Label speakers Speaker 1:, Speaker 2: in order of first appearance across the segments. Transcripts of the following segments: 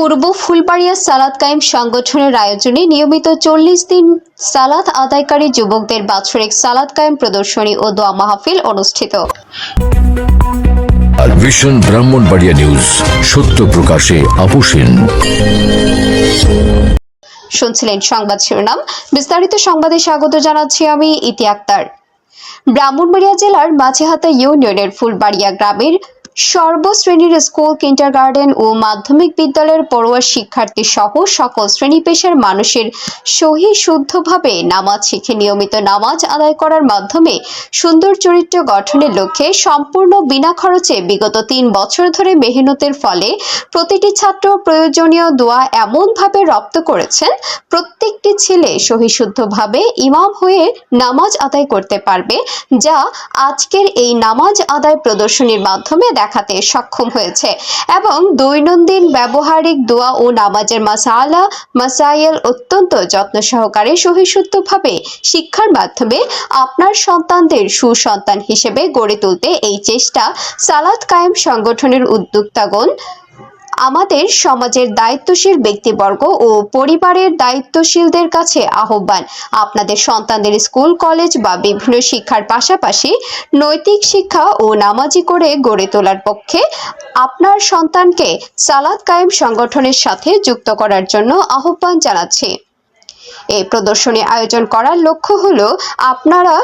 Speaker 1: পূর্ব ফুলবাড়িয়া সালাদ কায়েম সংগঠনের আয়োজনে নিয়মিত চল্লিশ দিন সালাদ আদায়কারী যুবকদের বাৎসরিক সালাদ কায়েম প্রদর্শনী ও দোয়া মাহফিল অনুষ্ঠিত
Speaker 2: ভীষণ ব্রাহ্মণবাড়িয়া নিউজ সত্য প্রকাশে আপোষহীন
Speaker 1: শুনছিলেন সংবাদ শিরোনাম বিস্তারিত সংবাদে স্বাগত জানাচ্ছি আমি ইতি আক্তার ব্রাহ্মণবাড়িয়া জেলার মাঝেহাতা ইউনিয়নের ফুলবাড়িয়া গ্রামের সর্বশ্রেণীর স্কুল কিন্ডারগার্ডেন ও মাধ্যমিক বিদ্যালয়ের পড়ুয়া শিক্ষার্থী সহ সকল শ্রেণী পেশার মানুষের সহি শুদ্ধভাবে নামাজ শিখে নিয়মিত নামাজ আদায় করার মাধ্যমে সুন্দর চরিত্র গঠনের লক্ষ্যে সম্পূর্ণ বিনা খরচে বিগত তিন বছর ধরে মেহনতের ফলে প্রতিটি ছাত্র প্রয়োজনীয় দোয়া এমনভাবে রপ্ত করেছেন প্রত্যেকটি ছেলে সহি শুদ্ধভাবে ইমাম হয়ে নামাজ আদায় করতে পারবে যা আজকের এই নামাজ আদায় প্রদর্শনীর মাধ্যমে দেখা দেখাতে সক্ষম হয়েছে এবং দৈনন্দিন ব্যবহারিক দোয়া ও নামাজের মাসালা মাসাইল অত্যন্ত যত্ন সহকারে সহিষ্ণুভাবে শিক্ষার মাধ্যমে আপনার সন্তানদের সুসন্তান হিসেবে গড়ে তুলতে এই চেষ্টা সালাদ কায়েম সংগঠনের উদ্যোক্তাগণ আমাদের সমাজের দায়িত্বশীল ব্যক্তিবর্গ ও পরিবারের দায়িত্বশীলদের কাছে আহ্বান আপনাদের সন্তানদের স্কুল কলেজ বা বিভিন্ন শিক্ষার পাশাপাশি নৈতিক শিক্ষা ও নামাজি করে গড়ে তোলার পক্ষে আপনার সন্তানকে সালাদ কায়েম সংগঠনের সাথে যুক্ত করার জন্য আহ্বান জানাচ্ছি এই প্রদর্শনী আয়োজন করার লক্ষ্য হলো আপনারা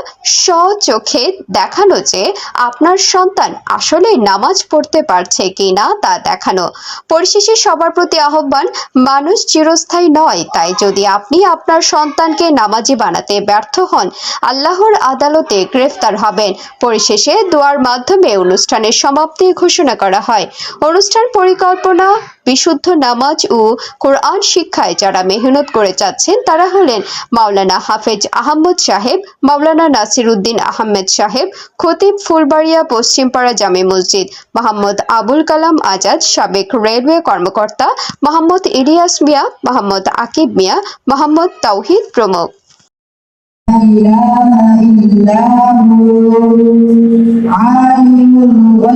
Speaker 1: স্বচোখে দেখানো যে আপনার সন্তান আসলে নামাজ পড়তে পারছে কি না তা দেখানো পরিশেষে সবার প্রতি আহ্বান মানুষ চিরস্থায়ী নয় তাই যদি আপনি আপনার সন্তানকে নামাজি বানাতে ব্যর্থ হন আল্লাহর আদালতে গ্রেফতার হবেন পরিশেষে দোয়ার মাধ্যমে অনুষ্ঠানের সমাপ্তি ঘোষণা করা হয় অনুষ্ঠান পরিকল্পনা বিশুদ্ধ নামাজ ও কোরআন শিক্ষায় যারা মেহনত করে যাচ্ছেন তারা হলেন মাওলানা হাফেজ আহমদ সাহেব মাওলানা নাসির উদ্দিন আহমেদ সাহেব খতিব ফুলবাড়িয়া পশ্চিমপাড়া জামে মসজিদ মোহাম্মদ আবুল কালাম আজাদ সাবেক রেলওয়ে কর্মকর্তা মোহাম্মদ ইলিয়াস মিয়া মোহাম্মদ আকিব মিয়া মোহাম্মদ তাওহিদ প্রমুখ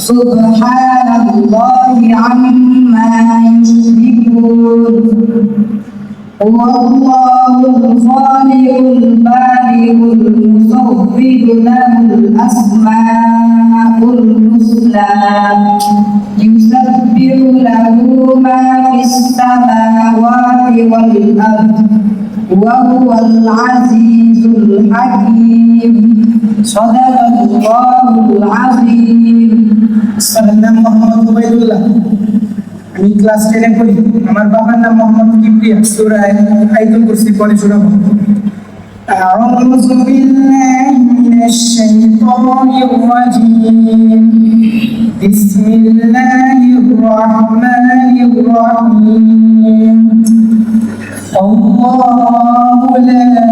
Speaker 3: سبحان الله عما يشركون هو الله الخالق البارئ المصور له الاسماء الحسنى يسبح له ما في السماوات والارض وهو العزيز الحكيم صدق الله العظيم আমার নাম মোহাম্মদ আমি ক্লাস টেনে পড়ি আমার বাবার নাম মোহাম্মদ কিপ্রিয়া সুরায় কুরসি পড়ে أعوذ بالله من الشيطان الرجيم بسم الله الرحمن الرحيم الله لا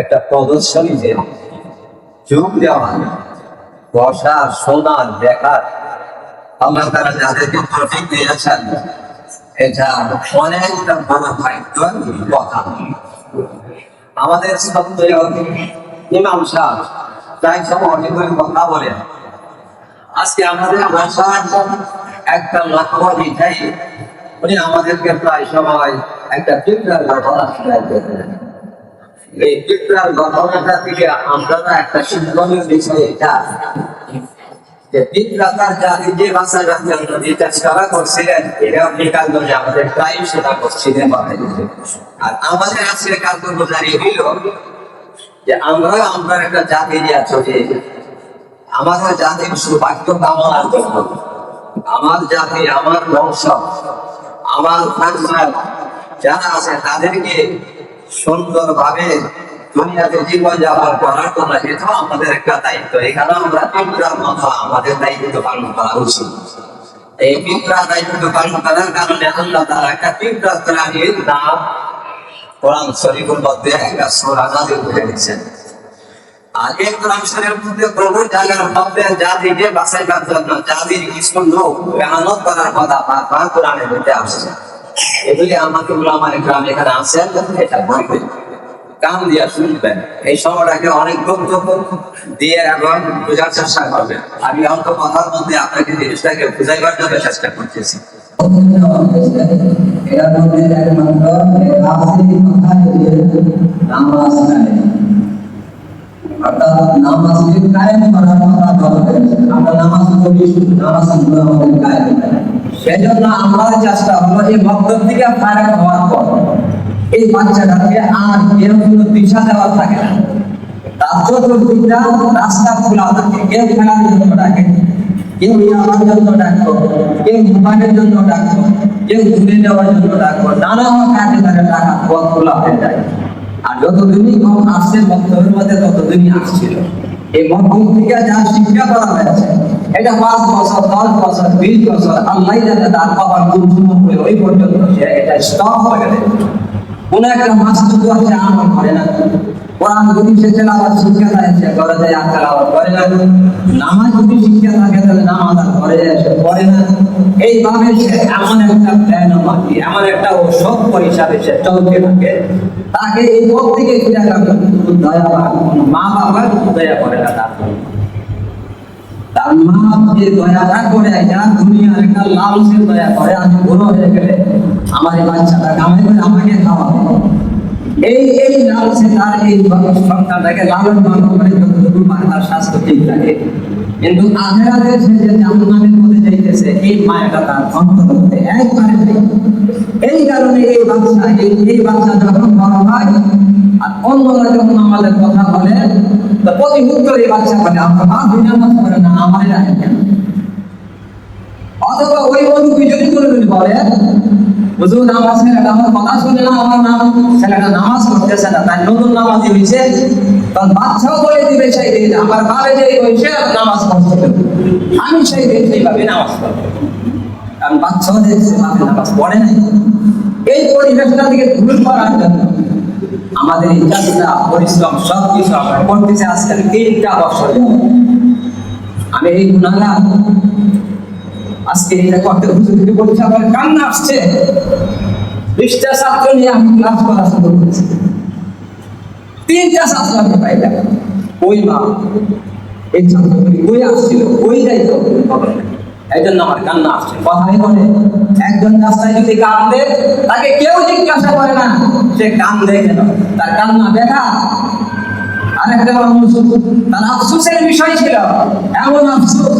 Speaker 3: একটা প্রদর্শনী দেওয়া বসা দেখার তারা যাদেরকে দিয়েছেন এটা অনেকটা কথা আমাদের ইমাম তাই সব অনেক কথা বলেন আজকে আমাদের ভাষা একটা লক্ষ্য দিতেই উনি আমাদেরকে প্রায় সময় একটা চিন্তার ঘটনা শুনাইতেন এই চিন্তার ঘটনাটা থেকে আমরা একটা শিক্ষণীয় বিষয় এটা যে আমাদের আর আমাদের আজকে আমরা আমরা একটা আমাদের জাতির শুধু বাক্য কামনার জন্য আমার জাতি আমার বংশ আমার পরিবার যারা আছে তাদেরকে সুন্দর ভাবে দুনিয়াতে জীবন যাপন করার জন্য এটাও আমাদের একটা দায়িত্ব এখানে আমরা পিঁপড়ার মতো আমাদের দায়িত্ব পালন করা উচিত এই পিঁপড়া দায়িত্ব পালন করার কারণে আল্লাহ তারা একটা পিঁপড়া প্রাণীর নাম কোরআন শরীফের মধ্যে একটা সোরা নাজিল করে দিচ্ছেন আগে মধ্যে প্রভু জানার যা দিকে জন্য যা দিকে লোক মেহনত করার কথা কোরআনের মধ্যে আসছে এগুলি আমাকে আমার গ্রাম এখানে এটা দিয়া শুনবেন এই সময়টাকে অনেক বক্তব্য দিয়ে বোঝার চেষ্টা করবেন আমি অল্প কথার মধ্যে আপনাকে জিনিসটাকে বুঝাইবার জন্য চেষ্টা করতেছি এরা মধ্যে একমাত্র আমরা আসলে অর্থাৎ নামাজকে কায়েম করার কথা বলবেন আমরা নামাজ পড়ি নামাজ গুলো আমাদের কায়েম সেই জন্য আমার চেষ্টা হলো এই মকদম থেকে ফারাক হওয়ার পর এই বাচ্চাটাকে আর কেউ কোনো দিশা দেওয়া থাকে না তার চতুর্দিকটা রাস্তা খোলা থাকে কেউ খেলার জন্য ডাকে কেউ ইয়ামার জন্য ডাকবো কেউ মোবাইলের জন্য ডাকবো কেউ ঘুরে যাওয়ার জন্য ডাকবো নানা কাজে তারা টাকা খোলা হয়ে যায় যতদিনই মন আসছে মন্তরের মধ্যে ততদিনই আসছিল এই মক্তব থেকে যা শিক্ষা করা হয়েছে এটা পাঁচ বছর দশ বছর বিশ বছর আল্লাহ যাতে তার পাওয়ার গুরুত্বপূর্ণ হয়ে ওই পর্যন্ত এটা স্টপ হয়ে গেলে কোন একটা আছে আমল করে না কোরআন যদি সে শিক্ষা থাকে সে করে যায় আর করে না নামাজ যদি শিক্ষা থাকে তাহলে নামাজ আর করে সে করে না এইভাবে সে এমন একটা প্ল্যান মাটি এমন একটা ওষুধ হিসাবে সে চলতে থাকে তাকে এই পথ থেকে ফিরে দয়া বা মা বাবা দয়া করে না তার জন্য আল্লাহ যে দয়া একটা দয়া করে আমি আমার এই বাচ্চাটা কামাই করে আমাকে খাওয়াবে এই এই লাল সে তার এই সন্তানটাকে লালন পালন করে যতটুকু পারে তার স্বাস্থ্য ঠিক থাকে কিন্তু আগে সে যে জাহান্নামের মধ্যে যাইতেছে এই মায়াটা তার অন্তর্গতে একবারে নেই এই কারণে এই বাচ্চা এই বাচ্চা যখন বড় হয় আর অন্যরা যখন আমাদের কথা বলে তো প্রতি উত্তর এই বাচ্চা বলে আমার মা দুই করে না আমার রাখে অথবা ওই অনুপি যদি কোনো বলে হুজুর নামাজ ছেলেটা হ্যাঁ, আমার কথা শুনে না আমার নাম ছেলেটা নামাজ করতেছে না তাই নতুন নামাজ হয়েছে তার বাচ্চাও বলে দিবে সেই দিন আমার বাবা যে হয়েছে নামাজ পড়ছে আমি সেই দিন সেইভাবে নামাজ পড়বো কারণ বাচ্চাও দেখছে নামাজ পড়ে নাই এই পরিবেশটা থেকে দূর করার জন্য আমাদের এই পরিশ্রম সব কিছু আমরা করতেছে আজকাল তিনটা বছর আমি এই গুণালা আজকে এটা করতে হুজুরকে বলছে আমার কান্না আসছে বিশটা ছাত্র নিয়ে আমি ক্লাস করা শুরু করেছি তিনটা ছাত্র আমি পাইলাম ওই মা এই ছাত্রগুলি ওই আসছিল ওই যাইত এই জন্য আমার কান্না আসছে কথাই বলে একজন রাস্তায় যদি কান্দে তাকে কেউ জিজ্ঞাসা করে না সে কান্দে কেন তার কান্না দেখা আরেকটা অংশুক তার আফসোসের বিষয় ছিল এমন আফসোস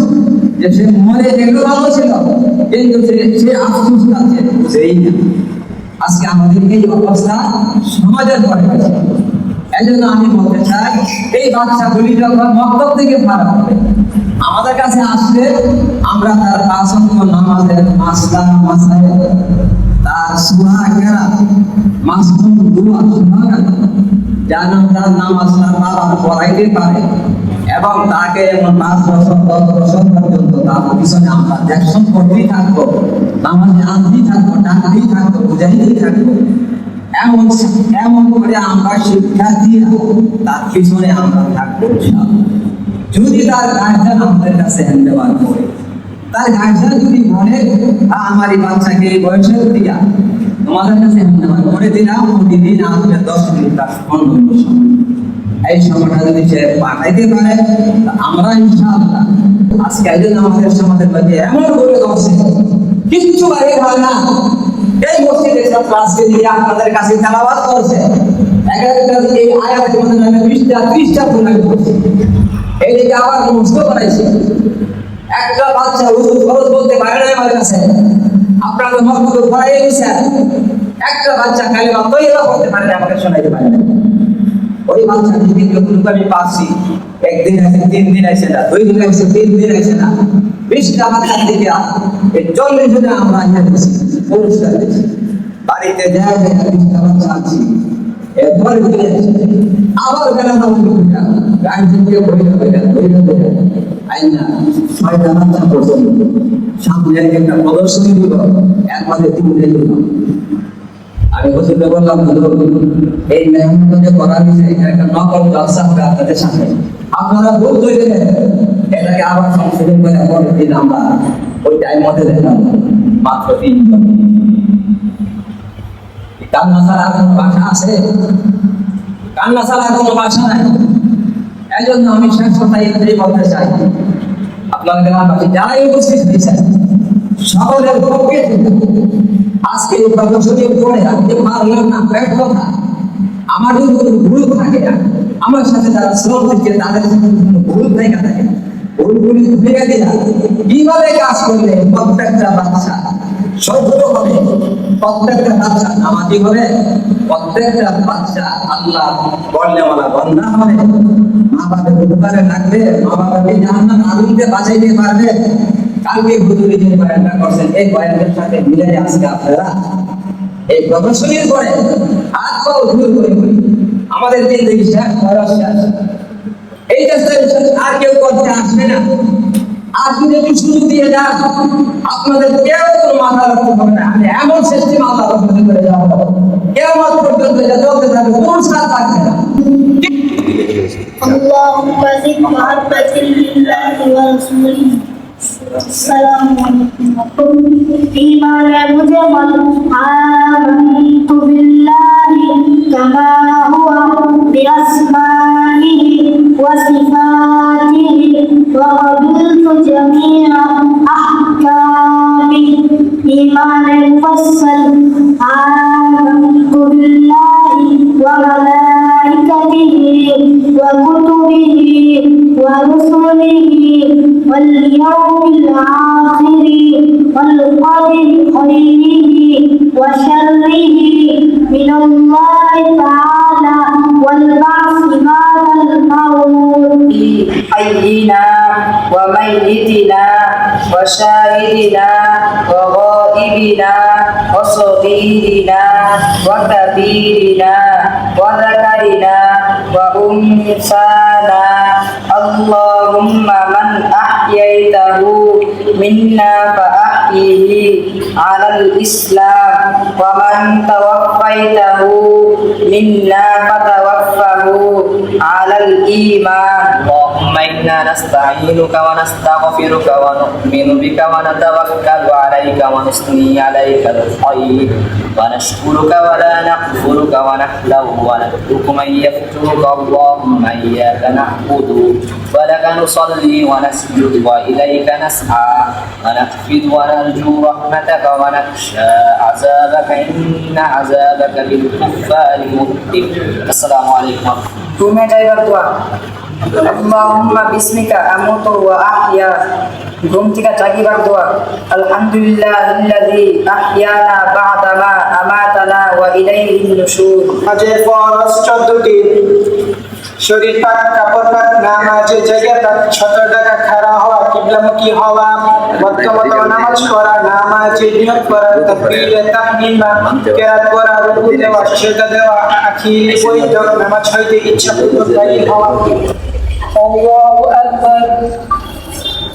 Speaker 3: যে সে মনে যেগুলো ভালো ছিল কিন্তু সে আফসোস আছে বুঝেই না আজকে আমাদের এই অবস্থা সমাজের পরে হয়েছে এই জন্য আমি বলতে চাই এই বাচ্চাগুলি যখন মক্তব থেকে ফারাক হবে আমাদের কাছে আসলে আমরা তার প্রাসঙ্গ নামাজের মাসলা মাসায় তার সুহা কেরা মাসুম দুয়া সুহা জানাজার নামাজ তারা পড়াইতে পারে এবং তাকে এমন পাঁচ বছর দশ বছর পর্যন্ত তার পিছনে আমরা দেখশন করতেই থাকবো নামাজে আনতেই থাকবো ডাকতেই থাকবো বুঝাইতেই থাকবো এমন এমন করে আমরা শিক্ষা দিয়ে তার পিছনে আমরা থাকবো যদি তার গার্জেন আমাদের কাছে হ্যান্ডেবার করে তার গার্জেন যদি বলে আমার এই বাচ্চাকে বয়সের দিয়া তোমাদের কাছে ধন্যবাদ করে দিলাম প্রতিদিন আমাদের দশ মিনিট তার এই সময়টা যদি সে পাঠাইতে পারে আমরা ইনশাআল্লাহ আজকে একজন আমাদের সমাজের মধ্যে এমন করে দর্শে কিচ্ছু বাইরে হয় না এই মসজিদে ছাত্র আজকে দিয়ে আপনাদের কাছে তেলাবাদ করছে একটা ত্রিশটা এইদিকে আবার মুস্ত বানাইছে একটা বাচ্চা খরচ বলতে পারে না আমার কাছে আপনার পড়াই একটা বাচ্চা কালিমা তৈরি করতে পারে আমাকে শোনাইতে পারে ওই বাচ্চা যেদিন যতটুকু আমি পাচ্ছি একদিন আছে তিন দিন আছে না দুই দিন আছে তিন দিন আছে না বিশটা বাচ্চা দিকে এই চল্লিশ দিনে আমরা ইহা দিচ্ছি বাড়িতে যায় বিশটা বাচ্চা আছি ঘরে ফিরে আবার বেলা নাম গাড়ি দিয়ে বই হবে বই হবে আইন না ছয় নানা পর্যন্ত সামনে একটা প্রদর্শনী দিব একবারে তিন দিন আমি হুজুরকে বললাম হুজুর এই মেহমানটা যে করা হয়েছে এটা একটা নকল জলসা হবে আপনাদের সামনে আপনারা ভুল তৈরি এটাকে আবার সংশোধন করে পরের দিন আমরা ওই টাইম মধ্যে দেখলাম মাত্র তিনজন কান্না ছাড়া কোনো ভাষা আছে কান্না ছাড়া কোনো ভাষা নাই এই জন্য আমি শেষ কথাই এটাই বলতে চাই আপনার গ্রামবাসী যারাই উপস্থিত হয়েছেন সকলের পক্ষে আজকে এই প্রদর্শনী করে আজকে পারলাম না ব্যাট কথা আমার যদি কোনো ভুল থাকে না আমার সাথে যারা শ্রম দিচ্ছে তাদের যদি কোনো ভুল থেকে থাকে ভুলগুলি ভেঙে দিলাম কিভাবে কাজ করলে প্রত্যেকটা বাচ্চা সফল হবে প্রত্যেকটা বাচ্চা নামাজি হবে প্রত্যেকটা বাচ্চা আল্লাহ বললেওয়ালা বন্ধা হবে মা উপকারে রাখবে মা বাবাকে আগুনকে বাঁচাইতে পারবে কালকে হুজুরি যে বয়ানটা করছেন এই বয়ানের সাথে মিলে আজকে আপনারা এই প্রদর্শনীর পরে হাত পা উঠুর করে আমাদের দেখি শেষ খরচ শেষ এই চেষ্টা আর কেউ করতে আসবে না আপনি যদি সুযোগ দিয়ে যান আপনাদের কেউ কোনো মাথা রাখতে পারবে না আমি এমন সৃষ্টি মাথা রাখতে করে যাবো কেউ মাত্র পর্যন্ত এটা চলতে থাকবে কোন সার থাকবে না اللهم زد محبتي لله ورسوله السلام عليكم فيما لا مجمل وكبيرنا وذكرنا وأنسانا اللهم من أحب أحييته منا فأحيه على الإسلام ومن توفيته منا فتوفه على الإيمان اللهم إنا نستعينك ونستغفرك ونؤمن بك ونتوكل عليك ونثني عليك الخير ونشكرك ولا نكفرك ونحلو ونترك من يفترك اللهم إياك نعبد ولك نصلي ونسجد نسجد وإليك نسعى ونخفض ونرجو رحمتك ونخشى عذابك إن عذابك للكفار مهتم السلام عليكم ورحمة الله اللهم باسمك أموت وأحيا ঘুম থেকে জাগিবার দোয়া আলহামদুলিল্লাহ আল্লাযী আহইয়ানা বা'দামা আমাতানা ওয়া ইলাইহিন নুশুর আজ ফরজ 14 টি শরীর পাক কাপড় পাক নামাজে জায়গা পাক ছত টাকা খাড়া হওয়া কিবলামুখী হওয়া বর্তমান নামাজ পড়া নামাজে নিয়ত করা তাকবীরে তাহমিমা কেরাত করা রুকু দেওয়া সেজদা দেওয়া আখিরি বৈঠক নামাজ হইতে ইচ্ছা পূর্বক হওয়া আল্লাহু আকবার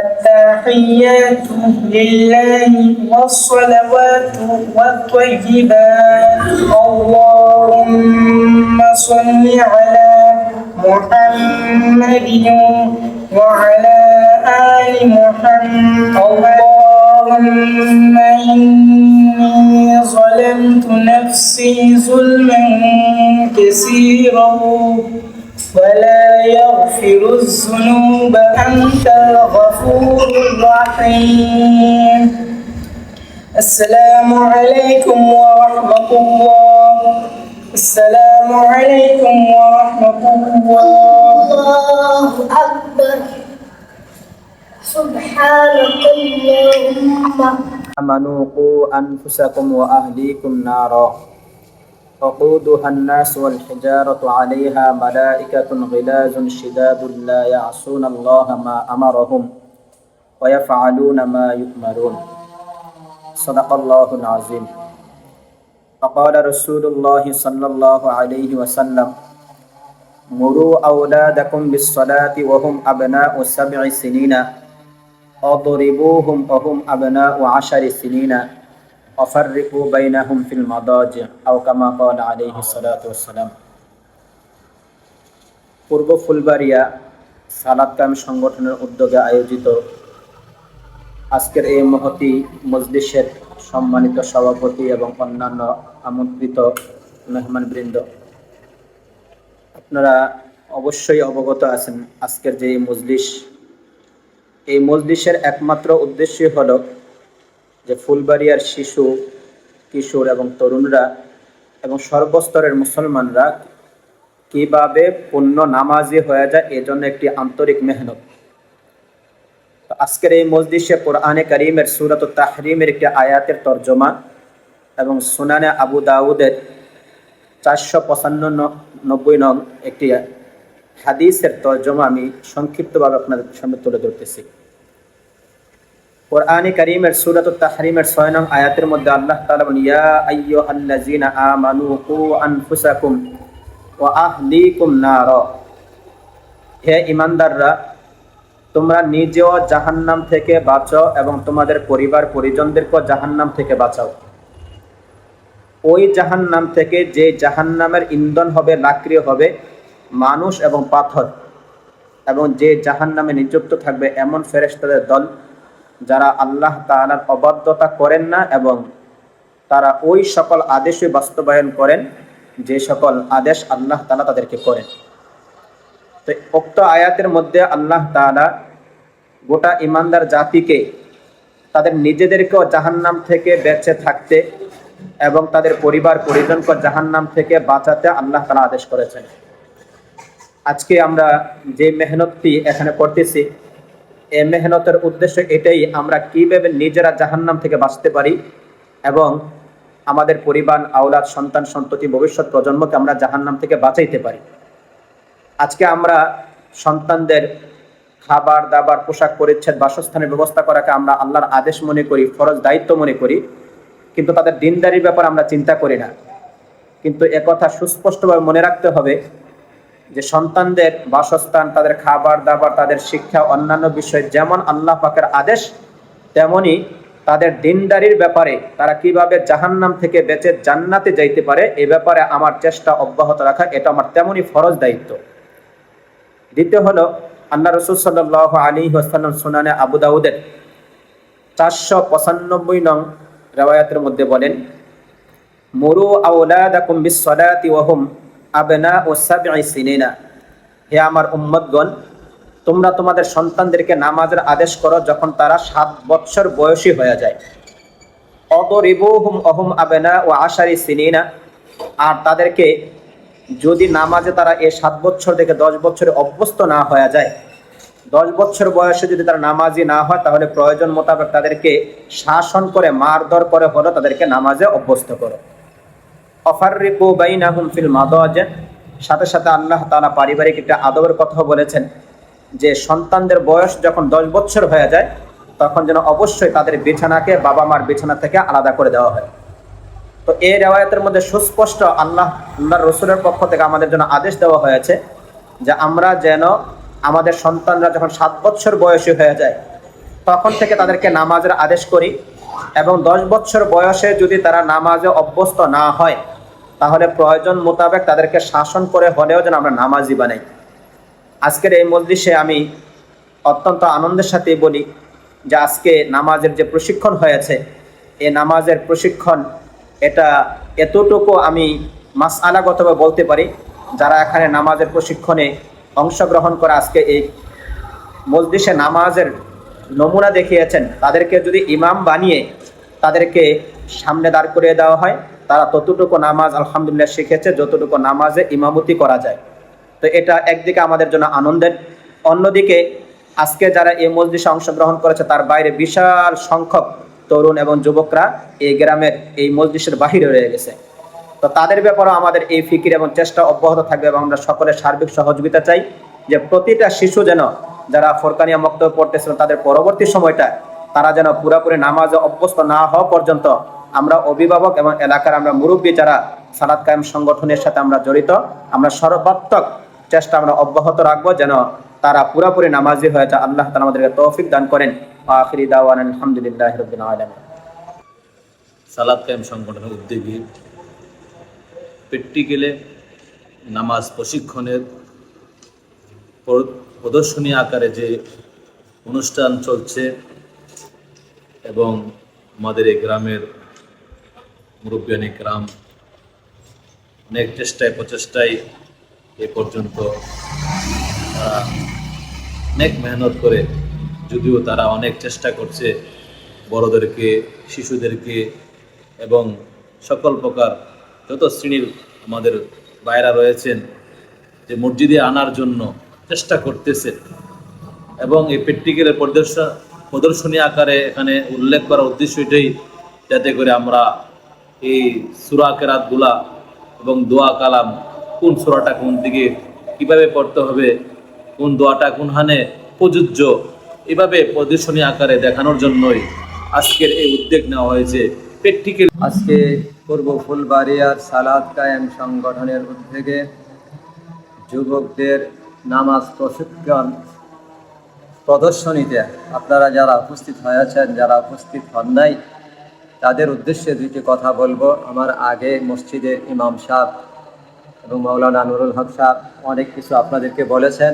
Speaker 3: التحيات لله والصلوات والطيبات اللهم صل على محمد وعلى آل محمد اللهم إني ظلمت نفسي ظلما كثيرا ولا يغفر الذنوب أنت الغفور الرحيم السلام عليكم ورحمة الله السلام عليكم ورحمة الله الله أكبر سبحانك اللهم آمنوا قوا أنفسكم وأهليكم نارا وقودها الناس والحجارة عليها ملائكة غلاز شداد لا يعصون الله ما أمرهم ويفعلون ما يؤمرون صدق الله العظيم فقال رسول الله صلى الله عليه وسلم مروا أولادكم بالصلاة وهم أبناء سبع سنين أضربوهم وهم أبناء عشر سنين وفرقوا بينهم في المضاجع أو كما قال عليه الصلاة والسلام পূর্ব ফুলবাড়িয়া সালাদ সংগঠনের উদ্যোগে আয়োজিত আজকের এই মহতি মজলিসের সম্মানিত সভাপতি এবং অন্যান্য আমন্ত্রিত মেহমান বৃন্দ আপনারা অবশ্যই অবগত আছেন আজকের যে এই মজলিস এই মজলিসের একমাত্র উদ্দেশ্যই হলো যে ফুলবাড়িয়ার শিশু কিশোর এবং তরুণরা এবং সর্বস্তরের মুসলমানরা কিভাবে পূর্ণ নামাজি হয়ে যায় এজন্য একটি আন্তরিক মেহনত আজকের এই মসজিষে কোরআনে করিমের সুরত তাহরিমের একটি আয়াতের তর্জমা এবং সুনানে আবু দাউদের চারশো পঁচানব্বই নং একটি হাদিসের তর্জমা আমি সংক্ষিপ্তভাবে আপনাদের সামনে তুলে ধরতেছি কোরআনে করিমের সুরত তাহরিমের ছয় নং আয়াতের মধ্যে আল্লাহ তালা বলেন ইয়া আইয়ো আল্লাযিনা আমানু কু আনফুসাকুম ওয়া আহলিকুম নার হে ইমানদাররা তোমরা নিজেও জাহান্নাম থেকে বাঁচাও এবং তোমাদের পরিবার পরিজনদেরকেও জাহান্নাম থেকে বাঁচাও ওই জাহান্নাম থেকে যে জাহান্নামের ইন্ধন হবে লাকড়ি হবে মানুষ এবং পাথর এবং যে জাহান্নামে নিযুক্ত থাকবে এমন ফেরেস্তাদের দল যারা আল্লাহ তালার অবাধ্যতা করেন না এবং তারা ওই সকল আদেশে বাস্তবায়ন করেন যে সকল আদেশ আল্লাহ তালা তাদেরকে করেন তো উক্ত আয়াতের মধ্যে আল্লাহ তালা গোটা ইমানদার জাতিকে তাদের নিজেদেরকেও জাহান্নাম থেকে বেঁচে থাকতে এবং তাদের পরিবার পরিজনকে জাহান্নাম থেকে বাঁচাতে আল্লাহ তালা আদেশ করেছেন আজকে আমরা যে মেহনতটি এখানে করতেছি এ মেহনতের উদ্দেশ্য এটাই আমরা কীভাবে নিজেরা জাহান্নাম থেকে বাঁচতে পারি এবং আমাদের পরিবার আওলাদ সন্তান সন্ততি ভবিষ্যৎ প্রজন্মকে আমরা জাহান্নাম থেকে বাঁচাইতে পারি আজকে আমরা সন্তানদের খাবার দাবার পোশাক পরিচ্ছেদ বাসস্থানের ব্যবস্থা করাকে আমরা আল্লাহর আদেশ মনে করি ফরজ দায়িত্ব মনে করি কিন্তু তাদের দিনদারির ব্যাপার আমরা চিন্তা করি না কিন্তু একথা সুস্পষ্টভাবে মনে রাখতে হবে যে সন্তানদের বাসস্থান তাদের খাবার দাবার তাদের শিক্ষা অন্যান্য বিষয়ে যেমন আল্লাহ পাকের আদেশ তেমনি তাদের দিনদারির ব্যাপারে তারা কিভাবে জাহান্নাম থেকে বেঁচে জান্নাতে যাইতে পারে এ ব্যাপারে আমার চেষ্টা অব্যাহত রাখা এটা আমার তেমনই ফরজ দায়িত্ব দ্বিতীয় হলো আল্লাহ রসুল সাল্লাহ আলী হাসান সুনানে আবু দাউদের চারশো পঁচানব্বই নং রেওয়ায়াতের মধ্যে বলেন মরু আউলাদাকুম বিসসালাতি ওয়া হুম আবেনা ও সাবি সিনেনা হে আমার উম্মতগণ তোমরা তোমাদের সন্তানদেরকে নামাজের আদেশ করো যখন তারা সাত বৎসর বয়সী হয়ে যায় অতরিবু হুম অহম আবেনা ও আশারি সিনেনা আর তাদেরকে যদি নামাজে তারা এ সাত বছর থেকে দশ বছরে অভ্যস্ত না হয়ে যায় দশ বছর বয়সে যদি তারা নামাজি না হয় তাহলে প্রয়োজন মোতাবেক তাদেরকে শাসন করে মারধর করে হলো তাদেরকে নামাজে অভ্যস্ত করো অফারিকু বাইনাহুম ফিল মাদাজা সাথে সাথে আল্লাহ তালা পারিবারিক একটা আদবের কথা বলেছেন যে সন্তানদের বয়স যখন দশ বছর হয়ে যায় তখন যেন অবশ্যই তাদের বিছানাকে বাবা মার বিছানা থেকে আলাদা করে দেওয়া হয় তো এই রেওয়ায়তের মধ্যে সুস্পষ্ট আল্লাহ আল্লাহ রসুলের পক্ষ থেকে আমাদের জন্য আদেশ দেওয়া হয়েছে যে আমরা যেন আমাদের সন্তানরা যখন সাত বছর বয়সী হয়ে যায় তখন থেকে তাদেরকে নামাজের আদেশ করি এবং দশ বছর বয়সে যদি তারা নামাজে অভ্যস্ত না হয় তাহলে প্রয়োজন মোতাবেক তাদেরকে শাসন করে হলেও যেন আমরা নামাজি বানাই আজকের এই মজলিসে আমি অত্যন্ত আনন্দের সাথে বলি যে আজকে নামাজের যে প্রশিক্ষণ হয়েছে এ নামাজের প্রশিক্ষণ এটা এতটুকু আমি মাস আলাগতভাবে বলতে পারি যারা এখানে নামাজের প্রশিক্ষণে অংশগ্রহণ করে আজকে এই মজলিসে নামাজের নমুনা দেখিয়েছেন তাদেরকে যদি ইমাম বানিয়ে তাদেরকে সামনে দাঁড় করিয়ে দেওয়া হয় তারা ততটুকু নামাজ আলহামদুলিল্লাহ শিখেছে যতটুকু নামাজে ইমামতি করা যায় তো এটা একদিকে আমাদের জন্য আনন্দের অন্যদিকে আজকে যারা এই মসজিদে অংশগ্রহণ করেছে তার বাইরে বিশাল সংখ্যক তরুণ এবং যুবকরা এই গ্রামের এই মসজিদের বাহিরে রয়ে গেছে তো তাদের ব্যাপারে আমাদের এই ফিকির এবং চেষ্টা অব্যাহত থাকবে এবং আমরা সকলের সার্বিক সহযোগিতা চাই যে প্রতিটা শিশু যেন যারা ফোরকানিয়া মক্তব্য পড়তেছিল তাদের পরবর্তী সময়টা তারা যেন পুরাপুরি নামাজে অভ্যস্ত না হওয়া পর্যন্ত আমরা অভিভাবক এবং এলাকার আমরা মুরব্বী যারা সালাদ কায়েম সংগঠনের সাথে আমরা জড়িত আমরা সর্বাত্মক চেষ্টা আমরা অব্যাহত রাখবো যেন তারা পুরাপুরি নামাজি হয়ে যা আল্লাহ তালা আমাদেরকে তৌফিক দান করেন আখিরি দাওয়ান আলহামদুলিল্লাহ রবিন সালাদ কায়েম সংগঠনের উদ্যোগী গেলে নামাজ প্রশিক্ষণের প্রদর্শনী আকারে যে অনুষ্ঠান চলছে এবং আমাদের এই গ্রামের মুরব্বিয়ান ইকরাম অনেক চেষ্টায় প্রচেষ্টায় এ পর্যন্ত তারা অনেক মেহনত করে যদিও তারা অনেক চেষ্টা করছে বড়দেরকে শিশুদেরকে এবং সকল প্রকার যত শ্রেণীর আমাদের বাইরা রয়েছেন যে মসজিদে আনার জন্য চেষ্টা করতেছে এবং এই প্র্যাকটিক্যালের প্রদর্শন প্রদর্শনী আকারে এখানে উল্লেখ করার উদ্দেশ্য এটাই যাতে করে আমরা এই সুরা কেরাতগুলা এবং দোয়া কালাম কোন সুরাটা কোন দিকে কিভাবে পড়তে হবে কোন দোয়াটা কোন হানে প্রযোজ্য এভাবে প্রদর্শনী আকারে দেখানোর জন্যই আজকের এই উদ্যোগ নেওয়া হয়েছে পেটটিকে আজকে পূর্ব ফুলবাড়িয়ার সালাদ কায়েম সংগঠনের উদ্যোগে যুবকদের নামাজ প্রশিক্ষণ প্রদর্শনীতে আপনারা যারা উপস্থিত হয়েছেন যারা উপস্থিত হন নাই তাদের উদ্দেশ্যে দুইটি কথা বলবো আমার আগে মসজিদের ইমাম সাহ এবং মৌলানা নুরুল হক সাহ অনেক কিছু আপনাদেরকে বলেছেন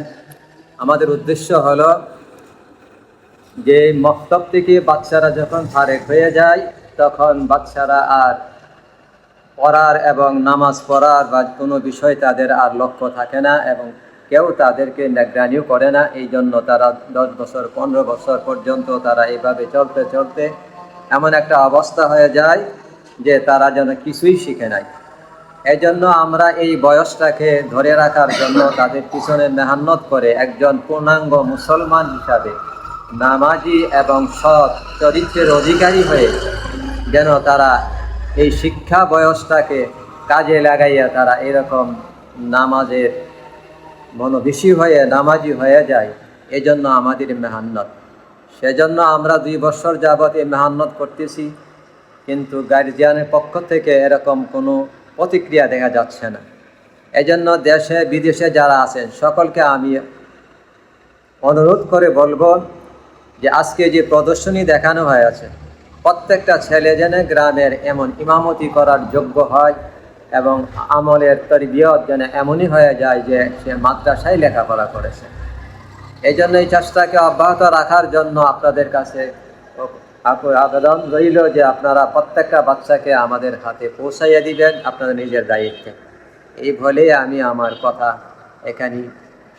Speaker 3: আমাদের উদ্দেশ্য হলো যে মক্তব থেকে বাচ্চারা যখন ফারেক হয়ে যায় তখন বাচ্চারা আর পড়ার এবং নামাজ পড়ার বা কোনো বিষয় তাদের আর লক্ষ্য থাকে না এবং কেউ তাদেরকে নিগরানিও করে না এই জন্য তারা দশ বছর পনেরো বছর পর্যন্ত তারা এইভাবে চলতে চলতে এমন একটা অবস্থা হয়ে যায় যে তারা যেন কিছুই শিখে নাই এজন্য আমরা এই বয়সটাকে ধরে রাখার জন্য তাদের পিছনে মেহান্নত করে একজন পূর্ণাঙ্গ মুসলমান হিসাবে নামাজি এবং সৎ চরিত্রের অধিকারী হয়ে যেন তারা এই শিক্ষা বয়সটাকে কাজে লাগাইয়া তারা এরকম নামাজের মনোবিষী হয়ে নামাজি হয়ে যায় এজন্য আমাদের মেহান্নত সেজন্য আমরা দুই বছর যাবৎ এই মেহান্নত করতেছি কিন্তু গার্জিয়ানের পক্ষ থেকে এরকম কোনো প্রতিক্রিয়া দেখা যাচ্ছে না এজন্য দেশে বিদেশে যারা আছেন সকলকে আমি অনুরোধ করে বলবো যে আজকে যে প্রদর্শনী দেখানো হয়ে আছে প্রত্যেকটা ছেলে যেন গ্রামের এমন ইমামতি করার যোগ্য হয় এবং আমলের তরিবিয়ত যেন এমনই হয়ে যায় যে সে মাদ্রাসায় লেখাপড়া করেছে এই জন্য এই চেষ্টাকে অব্যাহত রাখার জন্য আপনাদের কাছে আবেদন রইল যে আপনারা প্রত্যেকটা বাচ্চাকে আমাদের হাতে পৌঁছাইয়া দিবেন আপনাদের নিজের দায়িত্বে এই বলে আমি আমার কথা এখানে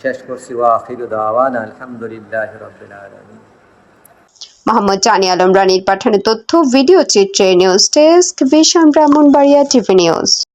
Speaker 3: শেষ করছি ওয়াফির দাওয়ান আলহামদুলিল্লাহ মোহাম্মদ জানি আলম রানীর পাঠানো তথ্য ভিডিও চিত্রে নিউজ ডেস্ক বিশাম ব্রাহ্মণবাড়িয়া টিভি নিউজ